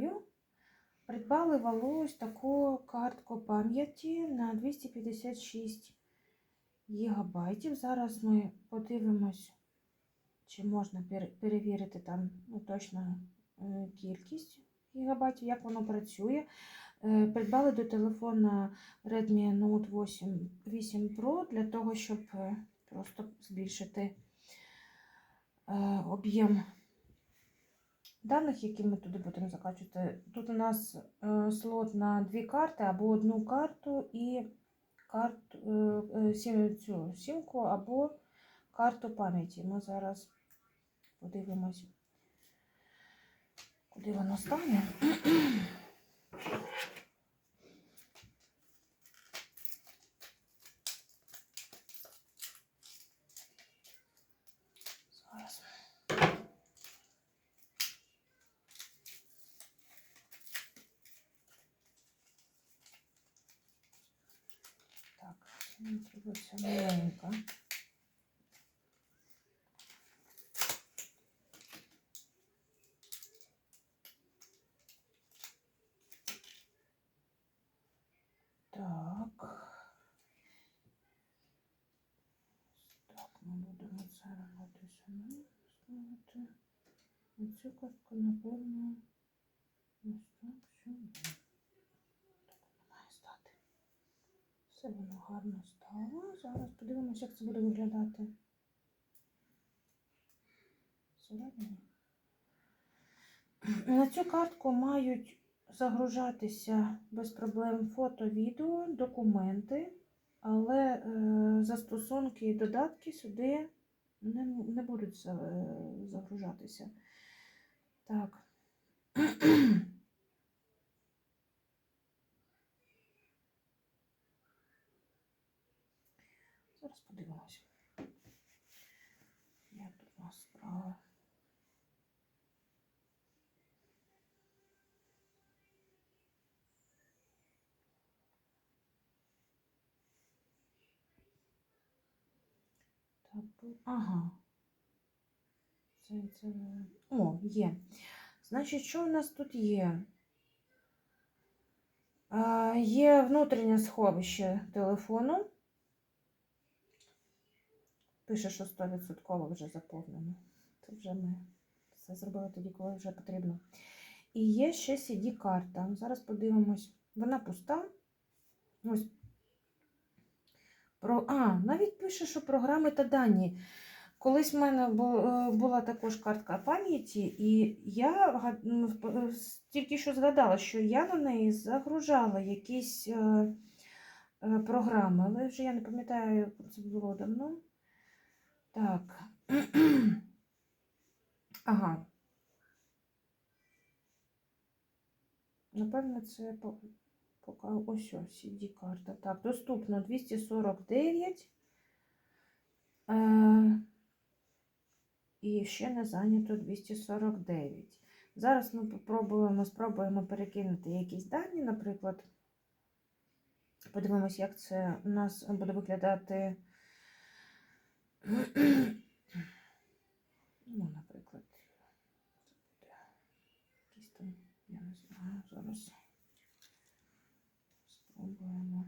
вітаю. Придбали Валу таку картку пам'яті на 256 гігабайтів. Зараз ми подивимось, чи можна перевірити там ну, точно е, кількість гігабайтів, як воно працює. Е, Придбали до телефона Redmi Note 8, 8 Pro для того, щоб е, просто збільшити об'єм даних, які ми туди будемо закачувати. Тут у нас е, слот на дві карти або одну карту і карту, е, е, цю сімку або карту пам'яті. Ми зараз подивимось, куди воно стане. Зараз. Так, мені треба ця маленька. Так. Так, ми будемо це робити сюди. Ставити. Оцю картку, напевно, ось так сюди. Так воно має стати. Все воно гарно стало. Зараз подивимося, як це буде виглядати. Всередині. На цю картку мають загружатися без проблем фото, відео, документи, але е, застосунки і додатки сюди не, не будуть е, загружатися. Так. Зараз подивимось. Як тут у нас справа? Ага. Це, це... О, є. Значить, що у нас тут є? Є внутрішнє сховище телефону. Пише, що 100% вже заповнено. Це вже ми це зробили тоді, коли вже потрібно. І є ще CD-карта. Зараз подивимось. Вона пуста. Ось. Про... А, навіть пише, що програми та дані. Колись в мене е, була також картка пам'яті, і я е, тільки що згадала, що я на неї загружала якісь е, програми, але вже я не пам'ятаю, це було давно. Так. Ага. Напевно, це ось ось CD-карта. Так, доступно 249. Е, і ще не зайнято 249. Зараз ми попробуємо, спробуємо перекинути якісь дані, наприклад. Подивимось, як це у нас буде виглядати. Ну, наприклад, якийсь там, я не знаю, зараз спробуємо.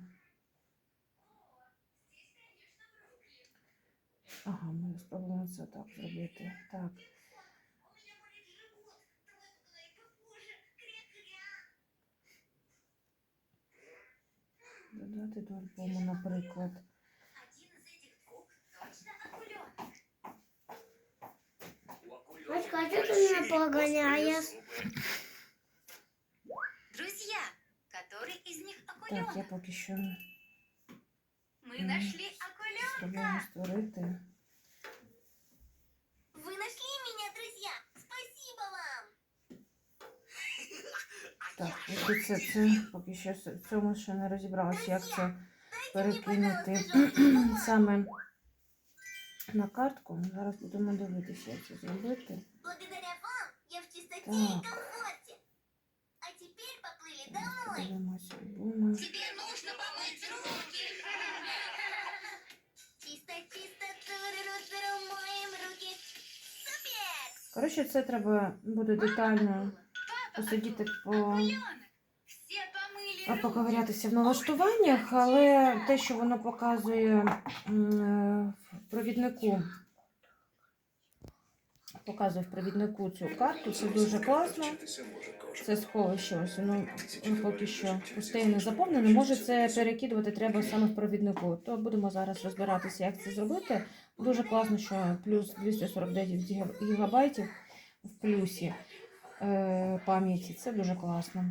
Ага, ми спробуємо це так зробити. Так. Додати до альбому, наприклад. Мачка, а что ты меня погоняешь? Друзья, который из них Так, акуленок? я поки що Мы М, нашли спробуємо акуленка. створити. Вы нашли меня, друзья. Спасибо вам. Так, поки це, це поки що с- в цьому ще не розібралася, як це перекинути саме на картку. Зараз будемо дивитися, як це зробити. Благодаря вам я в чистоте Так. и комфорте. А теперь поплыли Зараз домой. подивимося альбоми. Тебе нужно помыть руки. Чисто, чисто, туру-туру, моем руки. Супер! Коротше, це треба буде детально посидіти по. Все помыли а, поковирятися в налаштуваннях, але те, що воно показує м, е, в провіднику, показує в провіднику цю карту, це дуже класно. Це сховище, ось воно поки що пусте і не заповнене. Може це перекидувати треба саме в провіднику. То будемо зараз розбиратися, як це зробити. Дуже класно, що плюс 249 гігабайтів в плюсі е, пам'яті. Це дуже класно.